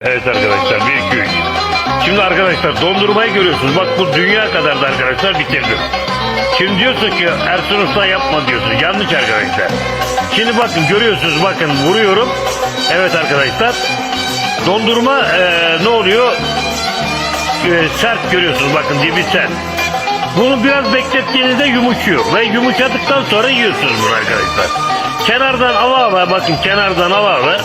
Evet arkadaşlar bir iki. Şimdi arkadaşlar dondurmayı görüyorsunuz. Bak bu dünya kadar da arkadaşlar bitirdim. Şimdi diyorsun ki Ersun Usta yapma diyorsun. Yanlış arkadaşlar. Şimdi bakın görüyorsunuz bakın vuruyorum. Evet arkadaşlar. Dondurma eee, ne oluyor? Eee, sert görüyorsunuz bakın dibi sert. Bunu biraz beklettiğinizde yumuşuyor. Ve yumuşadıktan sonra yiyorsunuz bunu arkadaşlar. Kenardan ala ala bakın kenardan ala ala.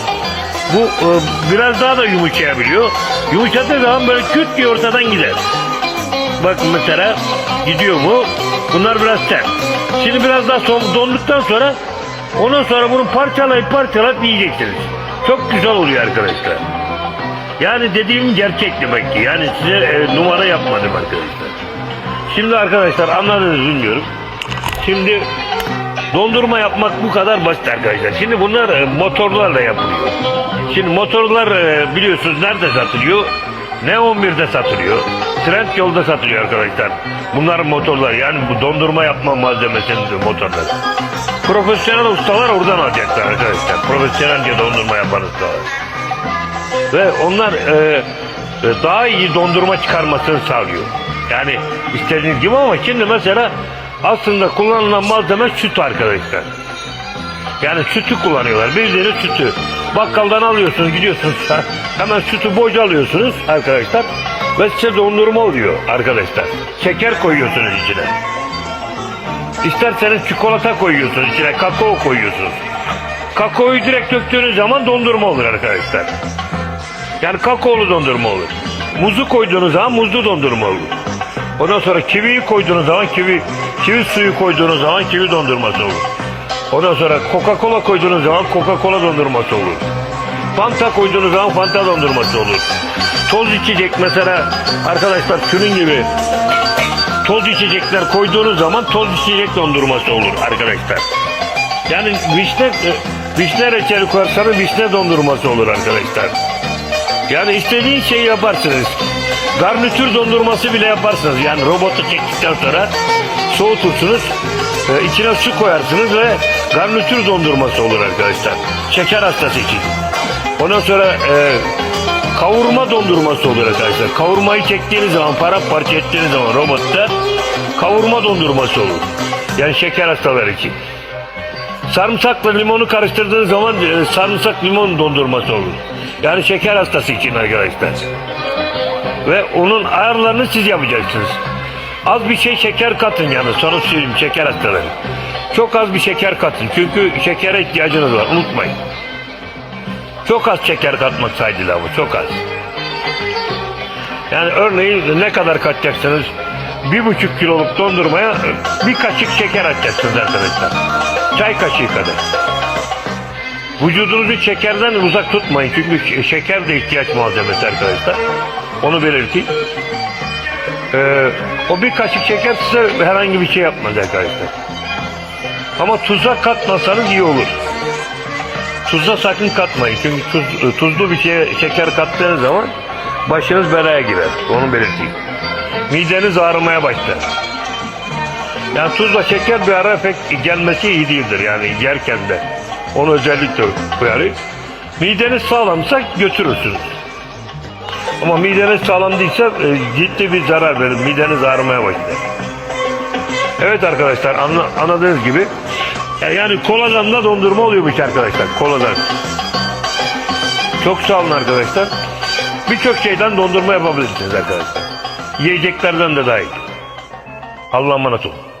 Bu e, biraz daha da yumuşayabiliyor. Yumuşadığı zaman böyle küt diye ortadan gider. Bakın mesela gidiyor bu. Bunlar biraz sert. Şimdi biraz daha son, donduktan sonra ondan sonra bunu parçalayıp parçalayıp yiyeceksiniz. Çok güzel oluyor arkadaşlar. Yani dediğim gerçek demek ki. Yani size e, numara yapmadım arkadaşlar. Şimdi arkadaşlar anladınız bilmiyorum. Şimdi dondurma yapmak bu kadar basit arkadaşlar. Şimdi bunlar e, motorlarla yapılıyor. Şimdi motorlar e, biliyorsunuz nerede satılıyor? Ne 11'de satılıyor. Trend yolda satılıyor arkadaşlar. Bunların motorlar yani bu dondurma yapma malzemesinin motorları. Profesyonel ustalar oradan alacaklar arkadaşlar. Profesyonelce dondurma yapan ustalar. Ve onlar e, e, daha iyi dondurma çıkarmasını sağlıyor. Yani istediğiniz gibi ama şimdi mesela aslında kullanılan malzeme süt arkadaşlar. Yani sütü kullanıyorlar. Bildiğiniz sütü. Bakkaldan alıyorsunuz gidiyorsunuz. Hemen sütü bocalıyorsunuz arkadaşlar. Ve size dondurma oluyor arkadaşlar. Şeker koyuyorsunuz içine. İsterseniz çikolata koyuyorsunuz içine. Kakao koyuyorsunuz. Kakaoyu direkt döktüğünüz zaman dondurma olur arkadaşlar. Yani kakaolu dondurma olur. Muzu koyduğunuz zaman muzlu dondurma olur. Ondan sonra kiviyi koyduğunuz zaman kivi, kivi suyu koyduğunuz zaman kivi dondurması olur. Ondan sonra Coca-Cola koyduğunuz zaman Coca-Cola dondurması olur. Fanta koyduğunuz zaman Fanta dondurması olur. Toz içecek mesela arkadaşlar şunun gibi toz içecekler koyduğunuz zaman toz içecek dondurması olur arkadaşlar. Yani vişne vişne reçeli koyarsanız vişne dondurması olur arkadaşlar. Yani istediğin şeyi yaparsınız. Garnitür dondurması bile yaparsınız. Yani robotu çektikten sonra soğutursunuz. e, içine su koyarsınız ve garnitür dondurması olur arkadaşlar. Şeker hastası için. Ondan sonra e, kavurma dondurması olur arkadaşlar. Kavurmayı çektiğiniz zaman, paramparça ettiğiniz zaman robotta kavurma dondurması olur. Yani şeker hastaları için. Sarımsakla limonu karıştırdığınız zaman e, sarımsak limon dondurması olur. Yani şeker hastası için arkadaşlar. Ve onun ayarlarını siz yapacaksınız. Az bir şey şeker katın yani sonra söyleyeyim şeker hastaları. Çok az bir şeker katın çünkü şekere ihtiyacınız var unutmayın. Çok az şeker katmak saydıyla bu çok az. Yani örneğin ne kadar katacaksınız? Bir buçuk kiloluk dondurmaya bir kaşık şeker atacaksınız arkadaşlar. Çay kaşığı kadar. Vücudunuzu şekerden uzak tutmayın. Çünkü şeker de ihtiyaç malzemesi arkadaşlar. Onu belirteyim. Ee, o bir kaşık şeker size herhangi bir şey yapmaz arkadaşlar. Ama tuza katmasanız iyi olur. Tuza sakın katmayın. Çünkü tuz, tuzlu bir şeye şeker kattığınız zaman başınız belaya girer. Onu belirteyim. Mideniz ağrımaya başlar. Yani tuzla şeker bir ara pek gelmesi iyi değildir yani yerken de. Onu özellikle uyarayım. Mideniz sağlamsa götürürsünüz. Ama mideniz sağlam değilse e, ciddi bir zarar verir. Mideniz ağrımaya başlar. Evet arkadaşlar anla, anladığınız gibi ya yani koladan da dondurma oluyormuş arkadaşlar. Koladan. Çok sağ olun arkadaşlar. Birçok şeyden dondurma yapabilirsiniz arkadaşlar. Yiyeceklerden de dahil. Allah'a emanet olun.